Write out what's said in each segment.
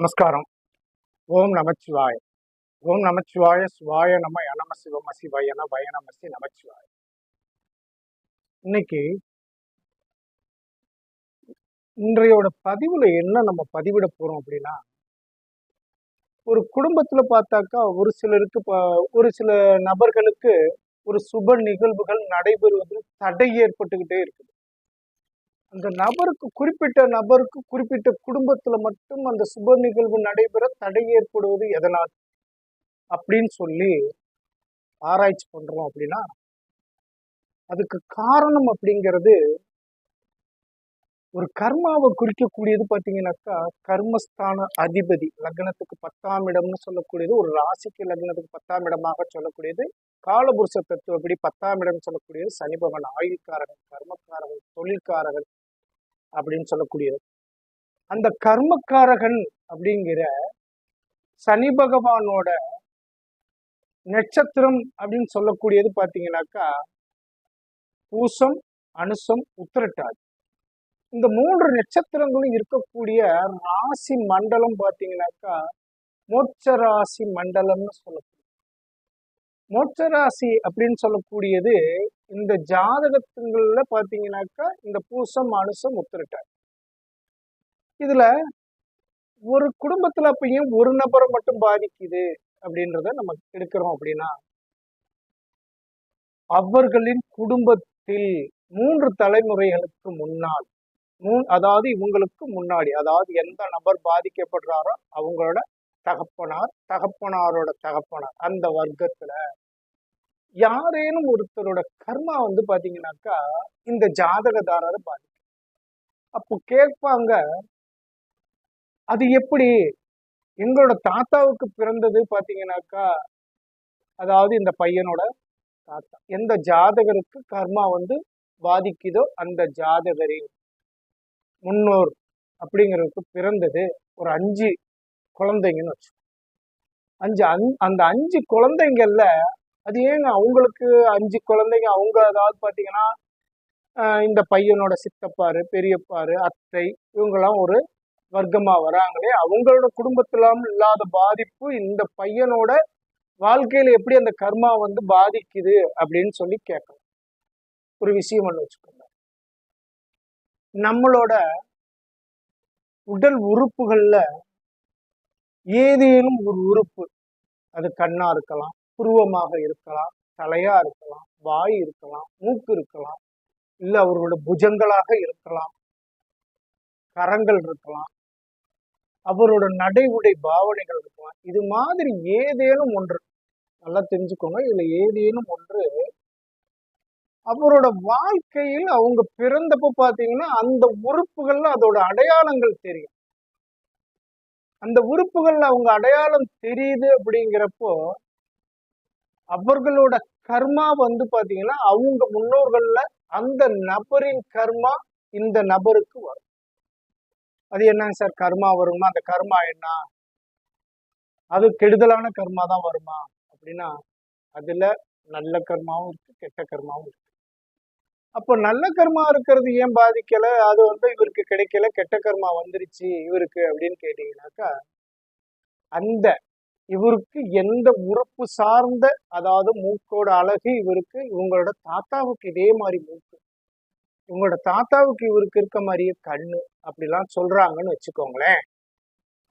நமஸ்காரம். ஓம் நமச்சிவாய. ஓம் நமச்சிவாய சிவாய நம நம சிவம சிவயன வய நமசி நமச்சிவாய. இன்னைக்கு இன்றையோட பதிவுல என்ன நம்ம பதிவிட போறோம் அப்படின்னா ஒரு குடும்பத்துல பார்த்தாக்கா ஒரு சிலருக்கு ஒரு சில நபர்களுக்கு ஒரு சுப நிகழ்வுகள் நடைபெறுவதில் தடை ஏற்பட்டுக்கிட்டே இருக்குது. அந்த நபருக்கு குறிப்பிட்ட நபருக்கு குறிப்பிட்ட குடும்பத்துல மட்டும் அந்த சுப நிகழ்வு நடைபெற தடை ஏற்படுவது எதனால்? அப்படின்னு சொல்லி ஆராய்ச்சி பண்றோம் அப்படின்னா அதுக்கு காரணம் அப்படிங்கிறது ஒரு கர்மாவை குறிக்கக்கூடியது பார்த்தீங்கன்னாக்கா கர்மஸ்தான அதிபதி லக்னத்துக்கு பத்தாம் இடம்னு சொல்லக்கூடியது ஒரு ராசிக்கு லக்னத்துக்கு பத்தாம் இடமாக சொல்லக்கூடியது காலபுருஷ தத்துவப்படி பத்தாம் இடம் சொல்லக்கூடியது சனி பகவான் ஆயுள்காரகன் கர்மக்காரகன் தொழில்காரகன் அப்படின்னு சொல்லக்கூடியது. அந்த கர்மக்காரகன் அப்படிங்கிற சனி பகவானோட நட்சத்திரம் அப்படின்னு சொல்லக்கூடியது பாத்தீங்கன்னாக்கா பூசம் அனுசம் உத்திரட்டாதி. இந்த மூன்று நட்சத்திரங்களும் இருக்கக்கூடிய ராசி மண்டலம் பாத்தீங்கன்னாக்கா மோட்ச ராசி மண்டலம்னு சொல்லக்கூடிய மோட்ச ராசி அப்படின்னு சொல்லக்கூடியது இந்த ஜாதகத்துங்கள்ல பாத்தீங்கன்னாக்கா இந்த பூசம் அனுசம் உத்திரட்டாதி இதுல ஒரு குடும்பத்துல அப்பயும் ஒரு நபரை மட்டும் பாதிக்குது அப்படின்றத நம்ம எடுக்கிறோம் அப்படின்னா அவர்களின் குடும்பத்தில் மூன்று தலைமுறைகளுக்கு முன்னால் மூ அதாவது இவங்களுக்கு முன்னாடி அதாவது எந்த நபர் பாதிக்கப்படுறாரோ அவங்களோட தகப்பனார் தகப்பனாரோட தகப்பனார் அந்த வர்க்கத்துல யாரேனும் ஒருத்தரோட கர்மா வந்து பாத்தீங்கன்னாக்கா இந்த ஜாதகதாரரை பாதிக்கும். அப்போ கேட்பாங்க அது எப்படி? எங்களோட தாத்தாவுக்கு பிறந்தது பாத்தீங்கன்னாக்கா அதாவது இந்த பையனோட தாத்தா. எந்த ஜாதகருக்கு கர்மா வந்து பாதிக்குதோ அந்த ஜாதகரின் முன்னோர் அப்படிங்கிறதுக்கு பிறந்தது ஒரு அஞ்சு குழந்தைங்கன்னு வச்சு அஞ்சு அந் அந்த அஞ்சு குழந்தைங்கள்ல அது ஏங்க அவங்களுக்கு அஞ்சு குழந்தைங்க அவங்க அதாவது பார்த்தீங்கன்னா இந்த பையனோட சித்தப்பாரு பெரியப்பாரு அத்தை இவங்கெல்லாம் ஒரு வர்க்கமாக வராங்களே அவங்களோட குடும்பத்திலாம் இல்லாத பாதிப்பு இந்த பையனோட வாழ்க்கையில எப்படி அந்த கர்மா வந்து பாதிக்குது அப்படின்னு சொல்லி கேட்கலாம் ஒரு விஷயம் ஒன்று வச்சுக்கோங்க. நம்மளோட உடல் உறுப்புகளில் ஏதேனும் ஒரு உறுப்பு அது கண்ணா இருக்கலாம் புருவமாக இருக்கலாம் தலையா இருக்கலாம் வாய் இருக்கலாம் மூக்கு இருக்கலாம் இல்ல அவர்களோட புஜங்களாக இருக்கலாம் கரங்கள் இருக்கலாம் அவரோட நடை உடை பாவனைகள் இருக்கலாம். இது மாதிரி ஏதேனும் ஒன்று நல்லா தெரிஞ்சுக்கோங்க. இதுல ஏதேனும் ஒன்று அவரோட வாழ்க்கையில் அவங்க பிறந்தப்ப பாத்தீங்கன்னா அந்த உறுப்புகள்ல அதோட அடையாளங்கள் தெரியும். அந்த உறுப்புகள்ல அவங்க அடையாளம் தெரியுது அப்படிங்கிறப்போ அவர்களோட கர்மா வந்து பாத்தீங்கன்னா அவங்க முன்னோர்கள்ல அந்த நபரின் கர்மா இந்த நபருக்கு வரும். அது என்னங்க சார்? கர்மா வருமா? அந்த கர்மா என்ன? அது கெடுதலான கர்மா தான் வருமா? அப்படின்னா அதுல நல்ல கர்மாவும் இருக்கு கெட்ட கர்மாவும் இருக்கு. அப்போ நல்ல கர்மா இருக்கிறது ஏன் பாதிக்கல? அது வந்து இவருக்கு கிடைக்கல கெட்ட கர்மா வந்துருச்சு இவருக்கு அப்படின்னு கேட்டீங்கன்னாக்கா அந்த இவருக்கு எந்த உறுப்பு சார்ந்த அதாவது மூக்கோட அழகு இவருக்கு இவங்களோட தாத்தாவுக்கு இதே மாதிரி மூக்கு. இவங்களோட தாத்தாவுக்கு இவருக்கு இருக்க மாதிரியே கண்ணு அப்படிலாம் சொல்றாங்கன்னு வச்சுக்கோங்களேன்.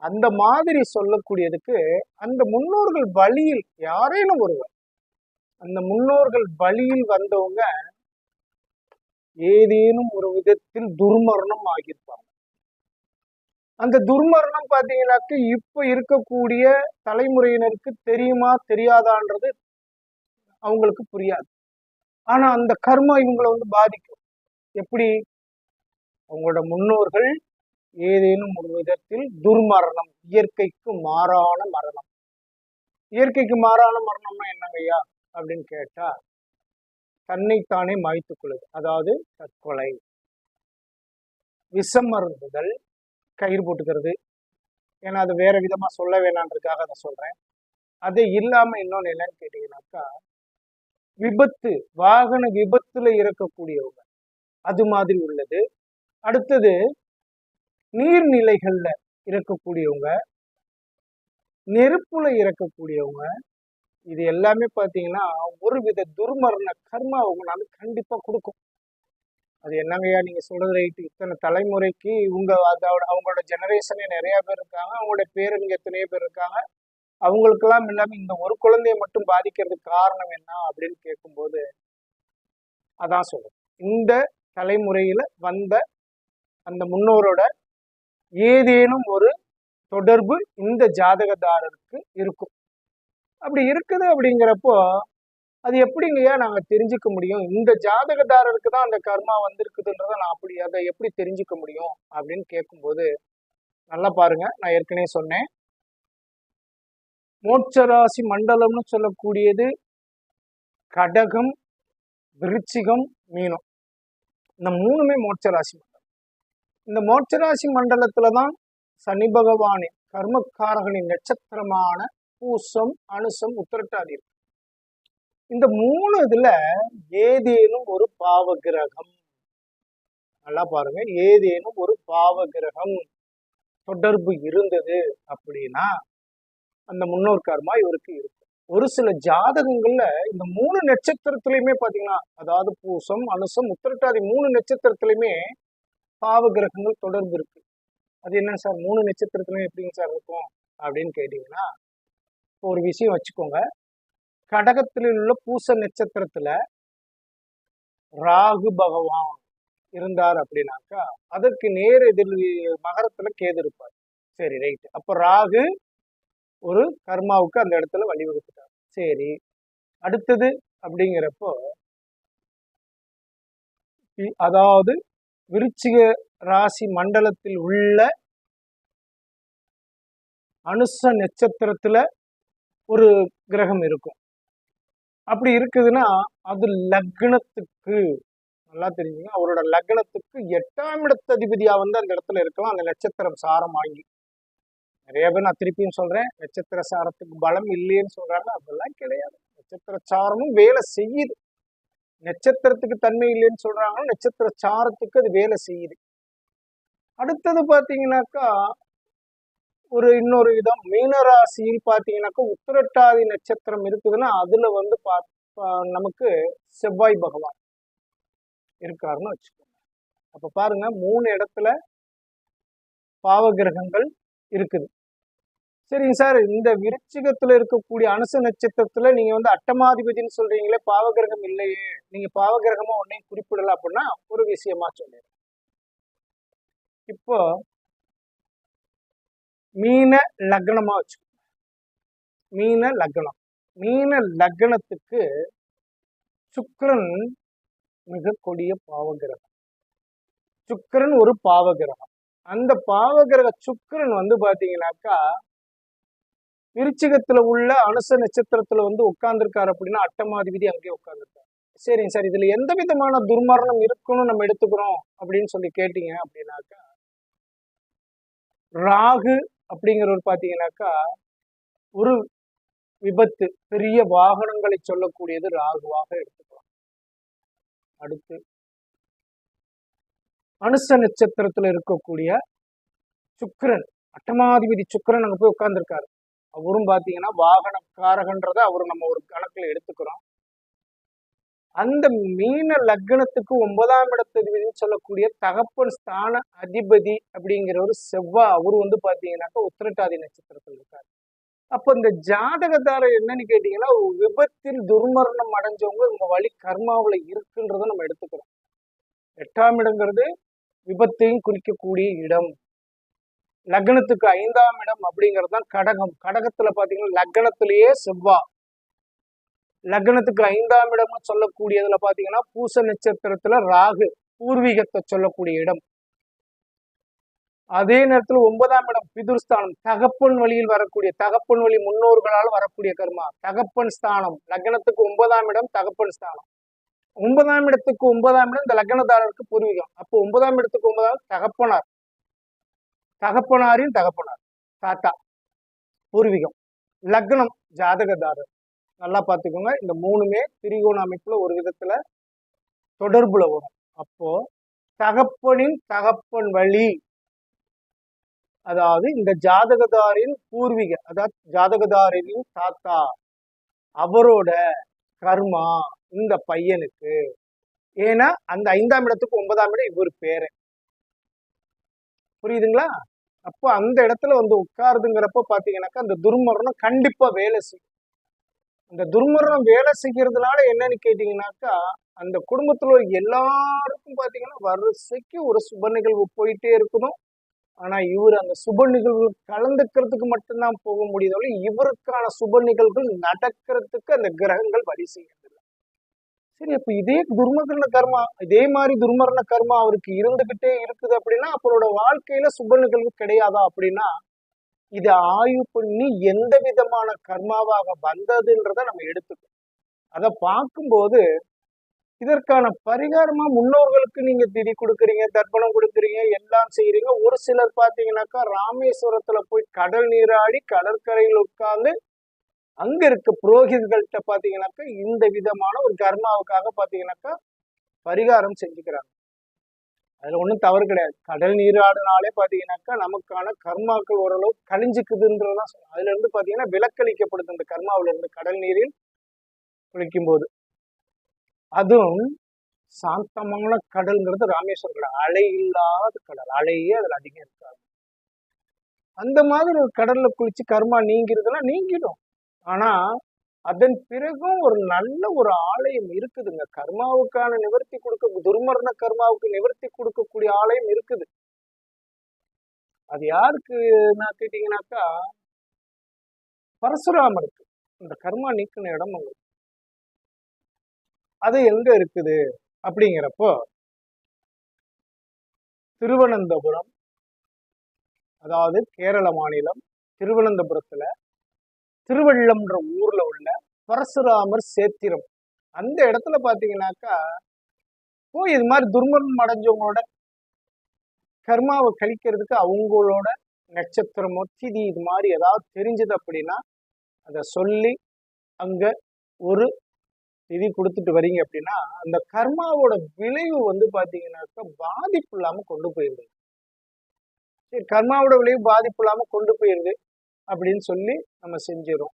அந்த மாதிரி சொல்லக்கூடியதுக்கு அந்த முன்னோர்கள் வழியில் யாரேனும் ஒருவர் அந்த முன்னோர்கள் வழியில் வந்தவங்க ஏதேனும் ஒரு விதத்தில் துர்மரணம் ஆகியிருப்பாங்க. அந்த துர்மரணம் பார்த்தீங்கன்னாக்க இப்போ இருக்கக்கூடிய தலைமுறையினருக்கு தெரியுமா தெரியாதான்றது அவங்களுக்கு புரியாது. ஆனால் அந்த கர்மா இவங்களை வந்து பாதிக்கும். எப்படி? அவங்களோட முன்னோர்கள் ஏதேனும் ஒரு விதத்தில் துர்மரணம் இயற்கைக்கு மாறான மரணம். இயற்கைக்கு மாறான மரணம்னா என்னங்கய்யா? அப்படின்னு கேட்டா தன்னைத்தானே மாய்த்துக் கொள்ளுது. அதாவது தற்கொலை. விஷம் மருந்துதல் கயிறு போட்டுக்கிறது. ஏன்னா அது வேற விதமா சொல்ல வேணான்றதுக்காக அதை சொல்றேன். அது இல்லாம இன்னொன்னு என்னன்னு கேட்டீங்கன்னாக்கா விபத்து வாகன விபத்துல இறக்கக்கூடியவங்க. அது மாதிரி உள்ளது. அடுத்தது நீர்நிலைகள்ல இருக்கக்கூடியவங்க நெருப்புல இறக்கக்கூடியவங்க இது எல்லாமே பார்த்தீங்கன்னா ஒரு வித துர்மரண கர்மா அவங்களால கண்டிப்பா கொடுக்கும். அது என்னங்கய்யா நீங்க சொல்றது ரைட்டு இத்தனை தலைமுறைக்கு இவங்க அதோட அவங்களோட ஜெனரேஷனே நிறைய பேர் இருக்காங்க. அவங்களோட பேருங்க எத்தனையோ பேர் இருக்காங்க. அவங்களுக்கெல்லாம் இல்லாம இந்த ஒரு குழந்தைய மட்டும் பாதிக்கிறதுக்கு காரணம் என்ன அப்படின்னு கேட்கும்போது அதான் சொல்றேன். இந்த தலைமுறையில வந்த அந்த முன்னோரோட ஏதேனும் ஒரு தொடர்பு இந்த ஜாதகதாரருக்கு இருக்கும். அப்படி இருக்குது அப்படிங்கிறப்போ அது எப்படிங்கய்யா நாங்க தெரிஞ்சுக்க முடியும்? இந்த ஜாதகதாரருக்கு தான் அந்த கர்மா வந்திருக்குதுன்றத நான் அப்படி அதை எப்படி தெரிஞ்சுக்க முடியும்? அப்படின்னு கேட்கும்போது நல்லா பாருங்க நான் ஏற்கனவே சொன்னேன். மோட்சராசி மண்டலம்னு சொல்லக்கூடியது கடகம் விருச்சிகம் மீனம். இந்த மூணுமே மோட்சராசி மண்டலம். இந்த மோட்சராசி மண்டலத்துல தான் சனி பகவானின் கர்மக்காரகனின் நட்சத்திரமான பூசம் அனுசம் உத்திரட்டாதி இருக்கு. இந்த மூணு இதுல ஏதேனும் ஒரு பாவ கிரகம் நல்லா பாருங்க. ஏதேனும் ஒரு பாவ கிரகம் தொடர்பு இருந்தது அப்படின்னா அந்த முன்னோர் கர்மா இவருக்கு இருக்கும் ஒரு சில ஜாதகங்கள்ல இந்த மூணு நட்சத்திரத்திலயுமே பாத்தீங்கன்னா அதாவது பூசம் அனுசம் உத்திரட்டாதி மூணு நட்சத்திரத்திலயுமே பாவ கிரகங்கள் தொடர்பு இருக்கு. அது என்ன சார்? மூணு நட்சத்திரத்துலயும் எப்படிங்க சார் இருக்கும் அப்படின்னு கேட்டீங்கன்னா ஒரு விஷயம் வச்சுக்கோங்க. கடகத்தில் உள்ள பூச நட்சத்திரத்துல ராகு பகவான் இருந்தார் அப்படின்னாக்கா அதற்கு நேர் எதிர் மகரத்துல கேது இருப்பார். சரி ரைட் அப்ப ராகு ஒரு கர்மாவுக்கு அந்த இடத்துல வழிவகுத்துட்டார். சரி அடுத்தது அப்படிங்கிறப்போ அதாவது விருச்சிக ராசி மண்டலத்தில் உள்ள அனுச நட்சத்திரத்துல ஒரு கிரகம் இருக்கும். அப்படி இருக்குதுன்னா அது லக்னத்துக்கு நல்லா தெரிஞ்சுங்க அவரோட லக்னத்துக்கு எட்டாம் இடத்து அதிபதியா வந்து அந்த இடத்துல இருக்கலாம். அந்த நட்சத்திரம் சாரம் வாங்கி. நிறைய பேர் நான் திருப்பியும் சொல்றேன் நட்சத்திர சாரத்துக்கு பலம் இல்லைன்னு சொல்றாங்க அதெல்லாம் கிடையாது. நட்சத்திர சாரமும் வேலை செய்யுது. நட்சத்திரத்துக்கு தன்மை இல்லைன்னு சொல்றாங்க நட்சத்திர சாரத்துக்கு அது வேலை செய்யுது. அடுத்தது பாத்தீங்கன்னாக்கா ஒரு இன்னொரு விதம் மீனராசியில் பார்த்தீங்கன்னாக்கா உத்திரட்டாதி நட்சத்திரம் இருக்குதுன்னா அதுல வந்து பா நமக்கு செவ்வாய் பகவான் இருக்காருன்னு வச்சுக்கோங்க. அப்ப பாருங்க மூணு இடத்துல பாவ கிரகங்கள் இருக்குது. சரிங்க சார் இந்த விருச்சிகத்துல இருக்கக்கூடிய அனுச நட்சத்திரத்துல நீங்க வந்து அட்டமாதிபதினு சொல்றீங்களே பாவகிரகம் இல்லையே. நீங்க பாவகிரகமா ஒன்னையும் குறிப்பிடல அப்படின்னா ஒரு விஷயமா சொல்லிடுறேன். இப்போ மீன லக்னமா வச்சுக்கோங்க மீன லக்னம். மீன லக்னத்துக்கு சுக்கரன் மிக கொடிய பாவகிரகம். சுக்கிரன் ஒரு பாவகிரகம். அந்த பாவகிரக சுக்கிரன் வந்து பாத்தீங்கன்னாக்கா விருச்சிகத்துல உள்ள அனுச நட்சத்திரத்துல வந்து உட்கார்ந்துருக்காரு அப்படின்னா அட்டமாதிபதி அங்கேயே உட்கார்ந்துருக்காரு. சரிங்க சார் இதுல எந்த விதமான துர்மரணம் இருக்குன்னு நம்ம எடுத்துக்கிறோம் அப்படின்னு சொல்லி கேட்டீங்க அப்படின்னாக்கா ராகு அப்படிங்கிறவர் பாத்தீங்கன்னாக்கா ஒரு விபத்து பெரிய வாகனங்களை சொல்லக்கூடியது ராகுவாக எடுத்துக்கலாம். அடுத்து அனுச நட்சத்திரத்துல இருக்கக்கூடிய சுக்கரன் அட்டமாதிபதி சுக்கிரன் அங்க போய் உட்கார்ந்துருக்காரு. அவரும் பாத்தீங்கன்னா வாகனக்காரகன்றதை அவர் நம்ம ஒரு கணக்குல எடுத்துக்கிறோம். அந்த மீன லக்னத்துக்கு ஒன்பதாம் இடத்துன்னு சொல்லக்கூடிய தகப்பன் ஸ்தான அதிபதி அப்படிங்கிற ஒரு செவ்வா அவர் வந்து பார்த்தீங்கன்னாக்கா உத்திரட்டாதி நட்சத்திரத்தில் இருக்கார். அப்போ இந்த ஜாதகத்தார என்னன்னு கேட்டீங்கன்னா விபத்தில் துர்மரணம் அடைஞ்சவங்க இந்த வழி கர்மாவில் இருக்குன்றதை நம்ம எடுத்துக்கிறோம். எட்டாம் இடங்கிறது விபத்தையும் குறிக்கக்கூடிய இடம். லக்னத்துக்கு ஐந்தாம் இடம் அப்படிங்கிறது தான் கடகம். கடகத்தில் பார்த்தீங்கன்னா லக்னத்திலேயே செவ்வா. லக்னத்துக்கு ஐந்தாம் இடம்னு சொல்லக்கூடியதுல பாத்தீங்கன்னா பூச நட்சத்திரத்துல ராகு பூர்வீகத்தை சொல்லக்கூடிய இடம். அதே நேரத்துல ஒன்பதாம் இடம் பிதுர்ஸ்தானம். தகப்பன் வழியில் வரக்கூடிய தகப்பன் வழி முன்னோர்களால் வரக்கூடிய கர்மா. தகப்பன் ஸ்தானம். லக்னத்துக்கு ஒன்பதாம் இடம் தகப்பன் ஸ்தானம். ஒன்பதாம் இடத்துக்கு ஒன்பதாம் இடம் இந்த லக்னதாரருக்கு பூர்வீகம். அப்போ ஒன்பதாம் இடத்துக்கு ஒன்பதாம் தகப்பனார். தகப்பனாரின் தகப்பனார். தாத்தா. பூர்வீகம். லக்னம் ஜாதகதாரர். நல்லா பார்த்துக்கோங்க. இந்த மூணுமே திரிகோண அமைப்புல ஒரு விதத்துல தொடர்புல வரும். அப்போ தகப்பனின் தகப்பன் வழி அதாவது இந்த ஜாதகதாரின் பூர்வீக அதாவது ஜாதகதாரின் தாத்தா அவரோட கர்மா இந்த பையனுக்கு. ஏன்னா அந்த ஐந்தாம் இடத்துக்கு ஒன்பதாம் இடம் இவர் பேரு புரியுதுங்களா? அப்போ அந்த இடத்துல வந்து உட்காருதுங்கிறப்ப பாத்தீங்கன்னாக்கா அந்த துர்மரணம் கண்டிப்பா வேலை செய்யும். அந்த துர்மரணம் வேலை செய்கிறதுனால என்னன்னு கேட்டீங்கன்னாக்கா அந்த குடும்பத்தில் உள்ள எல்லாருக்கும் பார்த்தீங்கன்னா வரிசைக்கு ஒரு சுப நிகழ்வு போயிட்டே இருக்கணும் ஆனால் இவர் அந்த சுப நிகழ்வு கலந்துக்கிறதுக்கு மட்டும்தான் போக முடியுதோ இவருக்கான சுப நிகழ்வுகள் நடக்கிறதுக்கு அந்த கிரகங்கள் வழி செய்யறதில்லை. சரி அப்போ இதே துர்மகரண கர்மா இதே மாதிரி துர்மரண கர்மா அவருக்கு இருந்துகிட்டே இருக்குது அப்படின்னா அவரோட வாழ்க்கையில சுப நிகழ்வு கிடையாதா அப்படின்னா இதை ஆய்வு பண்ணி எந்த விதமான கர்மாவாக வந்ததுன்றத நம்ம எடுத்துக்கணும். அதை பார்க்கும்போது இதற்கான பரிகாரமா முன்னோர்களுக்கு நீங்க திதி கொடுக்குறீங்க தர்ப்பணம் கொடுக்குறீங்க எல்லாம் செய்யறீங்க ஒரு சிலர் பாத்தீங்கன்னாக்கா ராமேஸ்வரத்துல போய் கடல் நீராடி கடற்கரையில் உட்கார்ந்து அங்க இருக்க புரோகிதர்கள்ட்ட பாத்தீங்கன்னாக்கா இந்த விதமான ஒரு கர்மாவுக்காக பாத்தீங்கன்னாக்கா பரிகாரம் செஞ்சுக்கிறாங்க. அதுல ஒண்ணும் தவறு கிடையாது. கடல் நீராடினாலே பாத்தீங்கன்னாக்கா நமக்கான கர்மாக்கள் ஓரளவு கழிஞ்சுக்குதுன்றதான் சொல்லணும் அதுல இருந்து பாத்தீங்கன்னா விலக்களிக்கப்படுது இந்த கர்மாவில இருந்து கடல் நீரில் குளிக்கும் போது அதுவும் சாந்தமான கடல்ங்கிறது ராமேஸ்வரம் கடல். அலை இல்லாத கடல். அலையே அதுல அதிகம் இருக்காது. அந்த மாதிரி ஒரு கடல்ல குளிச்சு கர்மா நீங்கிறதுலாம் நீங்கிடும். ஆனா அதன் பிறகும் ஒரு நல்ல ஒரு ஆலயம் இருக்குதுங்க. கர்மாவுக்கான நிவர்த்தி கொடுக்க துர்மரண கர்மாவுக்கு நிவர்த்தி கொடுக்கக்கூடிய ஆலயம் இருக்குது. அது யாருக்கு நான் கேட்டீங்கன்னாக்கா பரசுராமருக்கு. இந்த கர்மா நீக்கின இடம் அங்க. அது எங்க இருக்குது? அப்படிங்கிறப்போ திருவனந்தபுரம் அதாவது கேரள மாநிலம் திருவனந்தபுரத்துல திருவள்ளம்ன்ற ஊர்ல உள்ள பரசுராமர் சேத்திரம். அந்த இடத்துல பாத்தீங்கன்னாக்கா போய் இது மாதிரி துர்மரணம் அடைஞ்சவங்களோட கர்மாவை கழிக்கிறதுக்கு அவங்களோட நட்சத்திரமோ திதி இது மாதிரி ஏதாவது தெரிஞ்சது அப்படின்னா அதை சொல்லி அங்க ஒரு திதி கொடுத்துட்டு வரீங்க அப்படின்னா அந்த கர்மாவோட விளைவு வந்து பாத்தீங்கன்னாக்கா பாதிப்பு இல்லாம கொண்டு போயிருது சரி கர்மாவோட விளைவு பாதிப்பு இல்லாம கொண்டு போயிருது அப்படின்னு சொல்லி நம்ம செஞ்சிடும்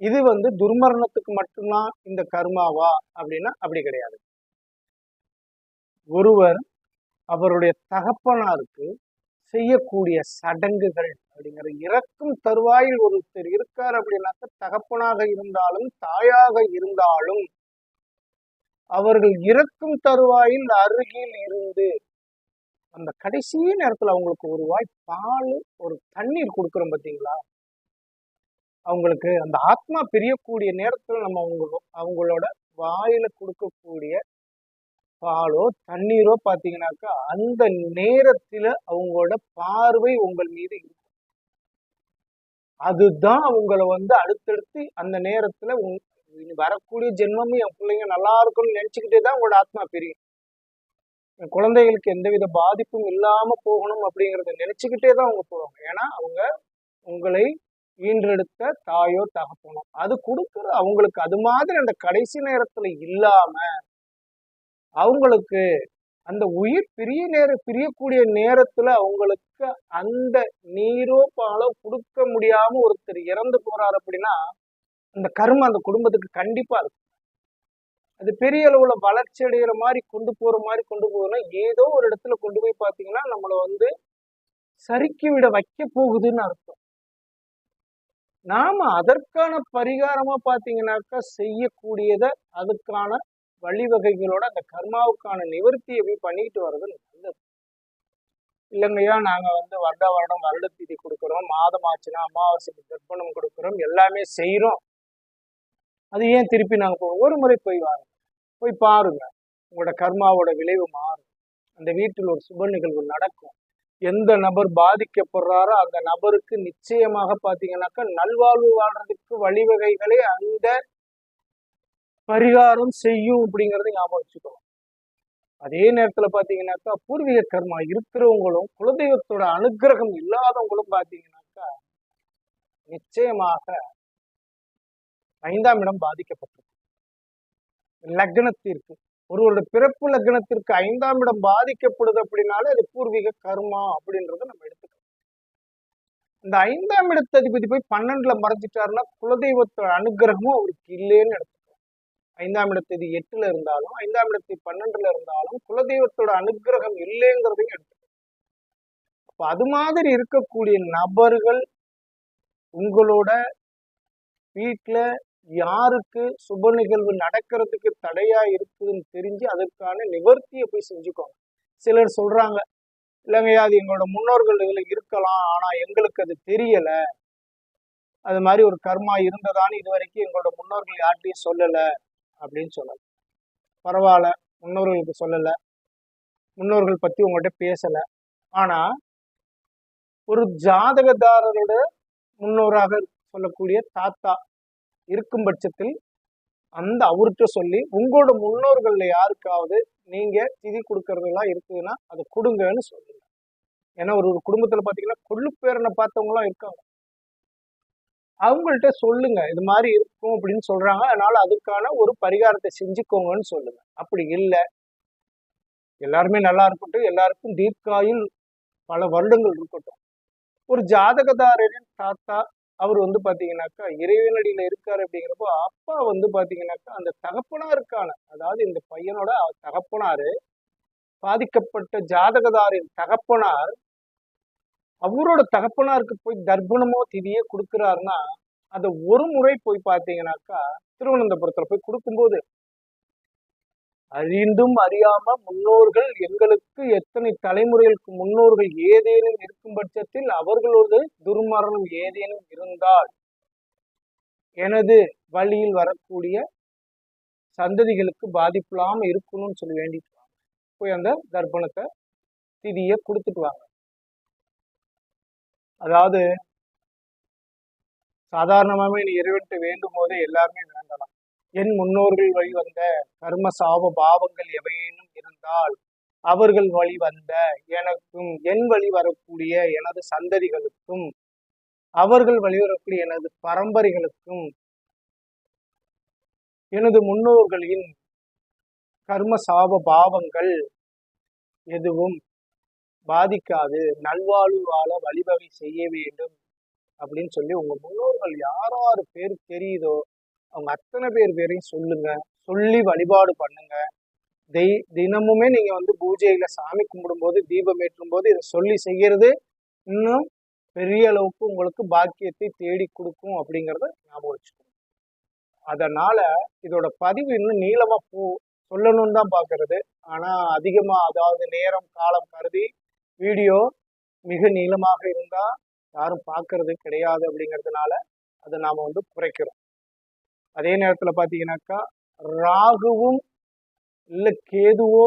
இது வந்து துர்மரணத்துக்கு மட்டும்தான் இந்த கர்மாவா அப்படின்னா அப்படி கிடையாது. ஒருவர் அவருடைய தகப்பனாருக்கு செய்யக்கூடிய சடங்குகள் அப்படிங்கிற இறக்கும் தருவாயில் ஒருத்தர் இருக்கார் அப்படின்னாக்க தகப்பனாக இருந்தாலும் தாயாக இருந்தாலும் அவர்கள் இறக்கும் தருவாயில் அருகில் இருந்து அந்த கடைசி நேரத்துல அவங்களுக்கு ஒரு வாய் பால் ஒரு தண்ணீர் கொடுக்குறோம் பார்த்தீங்களா அவங்களுக்கு அந்த ஆத்மா பிரியக்கூடிய நேரத்துல நம்ம அவங்க அவங்களோட வாயில கொடுக்கக்கூடிய பாலோ தண்ணீரோ பார்த்தீங்கன்னாக்கா அந்த நேரத்துல அவங்களோட பார்வை உங்கள் மீது இருக்கும் அதுதான் அவங்களை வந்து அடுத்தடுத்து அந்த நேரத்துல உங்க- இனி வரக்கூடிய ஜென்மமும் என் பிள்ளைங்க நல்லா இருக்கும்னு நினைச்சுக்கிட்டே தான் உங்களோட ஆத்மா பிரியும். என் குழந்தைகளுக்கு எந்தவித பாதிப்பும் இல்லாம போகணும் அப்படிங்கறத நினச்சிக்கிட்டே தான் அவங்க போவாங்க. ஏன்னா அவங்க உங்களை ஈன்றெடுத்த தாயோ தகப்பனோ. அது கொடுக்குற அவங்களுக்கு அது மாதிரி அந்த கடைசி நேரத்துல இல்லாம அவங்களுக்கு அந்த உயிர் பிரிய நேர பிரியக்கூடிய நேரத்துல அவங்களுக்கு அந்த நீரோ பாலோ கொடுக்க முடியாம ஒருத்தர் இறந்து போறாரு அப்படின்னா அந்த கர்மம் அந்த குடும்பத்துக்கு கண்டிப்பா இருக்கும். அது பெரிய அளவுல வளர்ச்சி அடைகிற மாதிரி கொண்டு போற மாதிரி கொண்டு போகணும்னா ஏதோ ஒரு இடத்துல கொண்டு போய் பார்த்தீங்கன்னா நம்மளை வந்து சறுக்கி விட வைக்க போகுதுன்னு அர்த்தம். நாம அதற்கான பரிகாரமா பாத்தீங்கன்னாக்கா செய்யக்கூடியத அதுக்கான வழிவகைகளோட அந்த கர்மாவுக்கான நிவர்த்தியை போய் பண்ணிட்டு வர்றது நல்லது. இல்லைங்கய்யா நாங்க வந்து வருட வருடம் வருட திதி கொடுக்குறோம். மாதம் ஆச்சுன்னா அமாவாசைக்கு தர்ப்பணம் கொடுக்குறோம். எல்லாமே செய்யறோம் அது ஏன் திருப்பி நாங்க ஒரு முறை போய் வாருங்க. போய் பாருங்க. உங்களோட கர்மாவோட விளைவு மாறும். அந்த வீட்டில் ஒரு சுப நிகழ்வு நடக்கும். எந்த நபர் பாதிக்கப்படுறாரோ அந்த நபருக்கு நிச்சயமாக பார்த்தீங்கன்னாக்கா நல்வாழ்வு வாழ்றதுக்கு வழிவகைகளை அந்த பரிகாரம் செய்யும் அப்படிங்கிறத ஞாபகம் வச்சுக்கணும். அதே நேரத்துல பாத்தீங்கன்னாக்கா பூர்வீக கர்மா இருக்கிறவங்களும் குலதெய்வத்தோட அனுக்கிரகம் இல்லாதவங்களும் பாத்தீங்கன்னாக்கா நிச்சயமாக ஐந்தாம் இடம் பாதிக்கப்பட்டிருக்கு. லக்னத்திற்கு. ஒருவரோட பிறப்பு லக்னத்திற்கு ஐந்தாம் இடம் பாதிக்கப்படுது அப்படின்னாலே அது பூர்வீக கர்மா அப்படின்றத நம்ம எடுத்துக்கலாம் இந்த ஐந்தாம் இடத்ததிபதி போய் பன்னெண்டுல மறைஞ்சிட்டாருன்னா குலதெய்வத்தோட அனுகிரகமும் அவருக்கு இல்லைன்னு எடுத்துக்கலாம் ஐந்தாம் இடத்ததி எட்டுல இருந்தாலும் ஐந்தாம் இடத்தி பன்னெண்டுல இருந்தாலும் குலதெய்வத்தோட அனுகிரகம் இல்லைங்கிறதையும் எடுத்துக்கலாம் அப்ப அது மாதிரி இருக்கக்கூடிய நபர்கள் உங்களோட வீட்டுல யாருக்கு சுப நிகழ்வு நடக்கிறதுக்கு தடையா இருக்குதுன்னு தெரிஞ்சு அதற்கான நிவர்த்தியை போய் செஞ்சுக்கோங்க. சிலர் சொல்றாங்க இல்லைங்கய்யா அது எங்களோட முன்னோர்கள் இதுல இருக்கலாம். ஆனா எங்களுக்கு அது தெரியல. அது மாதிரி ஒரு கர்மா இருந்ததான்னு இது வரைக்கும் எங்களோட முன்னோர்கள் யார்கிட்டையும் சொல்லல. அப்படின்னு சொல்லல. பரவாயில்ல முன்னோர்களுக்கு சொல்லல. முன்னோர்கள் பத்தி உங்கள்கிட்ட பேசல. ஆனா ஒரு ஜாதகதாரரோட முன்னோராக சொல்லக்கூடிய தாத்தா இருக்கும் பட்சத்தில் அந்த அவர்கிட்ட சொல்லி உங்களோட முன்னோர்கள்ல யாருக்காவது நீங்க திதி கொடுக்கறதெல்லாம் இருக்குதுன்னா அதை கொடுங்கன்னு சொல்லுங்க. ஏன்னா ஒரு ஒரு குடும்பத்துல பாத்தீங்கன்னா கொள்ளு பேரனை பார்த்தவங்களாம் இருக்காங்க. அவங்கள்ட்ட சொல்லுங்க இது மாதிரி இருக்கும் அப்படின்னு சொல்றாங்க அதனால அதுக்கான ஒரு பரிகாரத்தை செஞ்சுக்கோங்கன்னு சொல்லுங்க. அப்படி இல்லை. எல்லாருமே நல்லா இருக்கட்டும் எல்லாருக்கும் தீர்க்காயில் பல வருடங்கள் இருக்கட்டும். ஒரு ஜாதகதாரரின் தாத்தா அவர் வந்து பாத்தீங்கன்னாக்கா இறைவனடியில இருக்காரு அப்படிங்கிறப்போ அப்பா வந்து பாத்தீங்கன்னாக்கா அந்த தகப்பனாருக்கான அதாவது இந்த பையனோட தகப்பனாரு பாதிக்கப்பட்ட ஜாதகதாரின் தகப்பனார் அவரோட தகப்பனாருக்கு போய் தர்ப்பணமோ திதியோ கொடுக்குறாருன்னா அதை ஒரு முறை போய் பார்த்தீங்கன்னாக்கா திருவனந்தபுரத்துல போய் கொடுக்கும்போது அறிந்தும் அறியாம முன்னோர்கள் எங்களுக்கு எத்தனை தலைமுறைகளுக்கு முன்னோர்கள் ஏதேனும் இருக்கும் பட்சத்தில் அவர்களோடு துர்மரணம் ஏதேனும் இருந்தால் எனது வழியில் வரக்கூடிய சந்ததிகளுக்கு பாதிப்பில்லாம இருக்கணும்னு சொல்லி வேண்டிட்டு வாங்க. போய் அந்த தர்ப்பணத்தை திதியை கொடுத்துட்டு வாங்க. அதாவது சாதாரணமாவே நீ இறைவன்ட்டு வேண்டும் போதே எல்லாருமே வேண்டலாம். என் முன்னோர்கள் வழி வந்த கர்ம சாப பாவங்கள் எவையேனும் இருந்தால் அவர்கள் வழி வந்த எனக்கும் என் வழி வரக்கூடிய எனது சந்ததிகளுக்கும் அவர்கள் வழிவரக்கூடிய எனது பரம்பரைகளுக்கும் எனது முன்னோர்களின் கர்ம சாப பாவங்கள் எதுவும் பாதிக்காது. நல்வாழ்வு வாழ வழிவகை செய்ய வேண்டும் அப்படின்னு சொல்லி உங்க முன்னோர்கள் யாராரு பேர் தெரியுதோ அவங்க அத்தனை பேர் பேரையும் சொல்லுங்க சொல்லி வழிபாடு பண்ணுங்க. தெய் தினமுமே நீங்க வந்து பூஜையில சாமி கும்பிடும்போது தீபம் ஏற்றும் போது இதை சொல்லி செய்யறது இன்னும் பெரிய அளவுக்கு உங்களுக்கு பாக்கியத்தை தேடி கொடுக்கும் அப்படிங்கிறத ஞாபகம் வச்சுக்கணும் அதனால இதோட பதிவு இன்னும் நீளமா போ சொல்லணும்னு தான் பாக்குறது. ஆனா அதிகமா அதாவது நேரம் காலம் கருதி வீடியோ மிக நீளமாக இருந்தா யாரும் பார்க்கறது கிடையாது அப்படிங்கிறதுனால அதை நாம வந்து குறைக்கிறோம். அதே நேரத்துல பாத்தீங்கன்னாக்கா ராகுவும் இல்ல கேதுவோ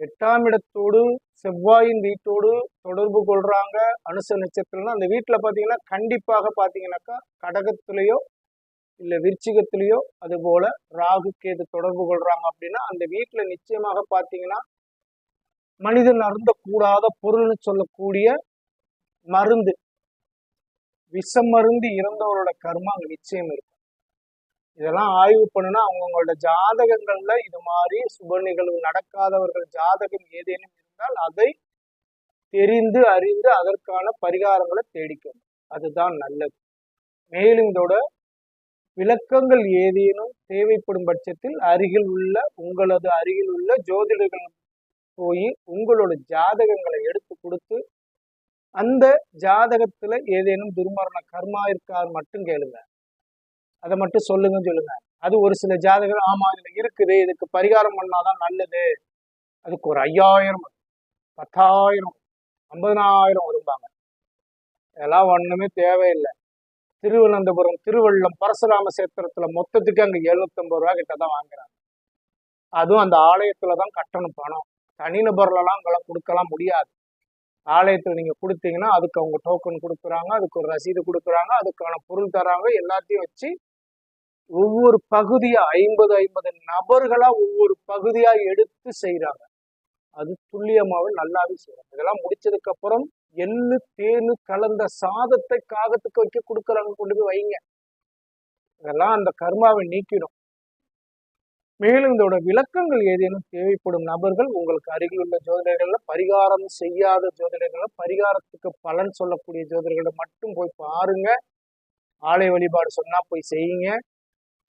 எட்டாம் இடத்தோடு செவ்வாயின் வீட்டோடு தொடர்பு கொள்றாங்க. அனுச நட்சத்திரம்னா அந்த வீட்டுல பாத்தீங்கன்னா கண்டிப்பாக பாத்தீங்கன்னாக்கா கடகத்திலேயோ இல்ல விருச்சிகத்திலேயோ அது போல ராகு கேது தொடர்பு கொள்றாங்க அப்படின்னா அந்த வீட்டுல நிச்சயமாக பாத்தீங்கன்னா மனிதன் அருந்தக்கூடாத பொருள்னு சொல்லக்கூடிய மருந்து விஷம் மருந்து இறந்தவரோட கர்மம் அங்க நிச்சயம் இருக்கும் இதெல்லாம் ஆய்வு பண்ணுனா அவங்கவுங்களோட ஜாதகங்கள்ல இது மாதிரி சுப நிகழ்வு நடக்காதவர்கள் ஜாதகம் ஏதேனும் இருந்தால் அதை தெரிந்து அறிந்து அதற்கான பரிகாரங்களை தேடிக்கணும். அதுதான் நல்லது. மேலும் இதோட விளக்கங்கள் ஏதேனும் தேவைப்படும் பட்சத்தில் அருகில் உள்ள உங்களது அருகில் உள்ள ஜோதிடர்கள் போய் உங்களோட ஜாதகங்களை எடுத்து கொடுத்து அந்த ஜாதகத்துல ஏதேனும் துர்மரண கர்மா இருக்கார் மட்டும் கேளுங்க. அதை மட்டும் சொல்லுங்கன்னு சொல்லுங்க. அது ஒரு சில ஜாதகர் ஆமா இதுல இருக்குது இதுக்கு பரிகாரம் பண்ணாதான் நல்லது. அதுக்கு ஒரு ஐயாயிரம் பத்தாயிரம் ஐம்பதனாயிரம் வரும்பாங்க. இதெல்லாம் ஒண்ணுமே தேவையில்லை. திருவனந்தபுரம் திருவள்ளம் பரசுராம சேத்திரத்துல மொத்தத்துக்கு அங்க எழுநூத்தம்பது ரூபா கிட்ட தான் வாங்குறாங்க. அதுவும் அந்த ஆலயத்துல தான் கட்டணும் பணம். தனிநபர்லாம் அங்கெல்லாம் கொடுக்கலாம் முடியாது. ஆலயத்தில் நீங்க கொடுத்தீங்கன்னா அதுக்கு அவங்க டோக்கன் கொடுக்குறாங்க அதுக்கு ஒரு ரசீது கொடுக்குறாங்க அதுக்கான பொருள் தராங்க எல்லாத்தையும் வச்சு ஒவ்வொரு பகுதியா ஐம்பது ஐம்பது நபர்களா ஒவ்வொரு பகுதியா எடுத்து செய்யறாங்க அது துல்லியமாவே நல்லாவே செய்யறாங்க இதெல்லாம் முடிச்சதுக்கு அப்புறம் எள்ளு தேனு கலந்த சாதத்தை காகத்துக்கு வைக்க கொடுக்குறாங்க கொண்டு போய் வைங்க. இதெல்லாம் அந்த கர்மாவை நீக்கிடும். மேலும் இதோட விளக்கங்கள் ஏதேனும் தேவைப்படும் நபர்கள் உங்களுக்கு அருகில் உள்ள ஜோதிடர்கள்ல பரிகாரம் செய்யாத ஜோதிடர்கள பரிகாரத்துக்கு பலன் சொல்லக்கூடிய ஜோதிடர்களை மட்டும் போய் பாருங்க. ஆலய வழிபாடு சொன்னா போய் செய்யுங்க.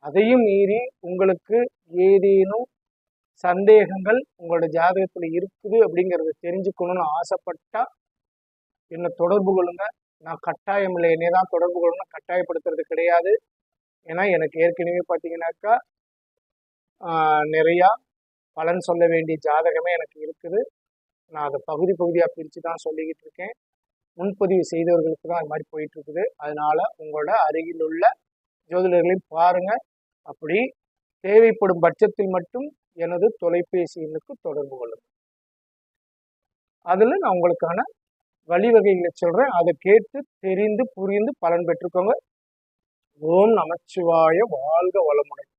அதையும் மீறி உங்களுக்கு ஏதேனும் சந்தேகங்கள் உங்களோட ஜாதகத்துல இருக்குது அப்படிங்கிறத தெரிஞ்சுக்கணும்னு ஆசைப்பட்டா என்னை தொடர்பு கொள்ளுங்க. நான் கட்டாயம் இல்லை என்னை தான் தொடர்பு கொள்ளணும் கட்டாயப்படுத்துறது கிடையாது. ஏன்னா எனக்கு ஏற்கனவே பார்த்தீங்கன்னாக்கா நிறையா பலன் சொல்ல வேண்டிய ஜாதகமே எனக்கு இருக்குது. நான் அதை பகுதி பகுதியாக பிரித்து தான் சொல்லிக்கிட்டு இருக்கேன். முன்பதிவு செய்தவர்களுக்கு தான் அது மாதிரி போயிட்டு இருக்குது. அதனால உங்களோட அருகில் உள்ள ஜோதிடர்களையும் பாருங்கள் அப்படி தேவைப்படும் பட்சத்தில் மட்டும் எனது தொலைபேசி எண்ணுக்கு தொடர்பு கொள்ளுங்கள். அதில் நான் உங்களுக்கான வழிவகைகளை சொல்கிறேன் அதை கேட்டு தெரிந்து புரிந்து பலன் பெற்றுக்கோங்க. ஓம் நமச்சிவாய. வாழ்க வளமுடன்.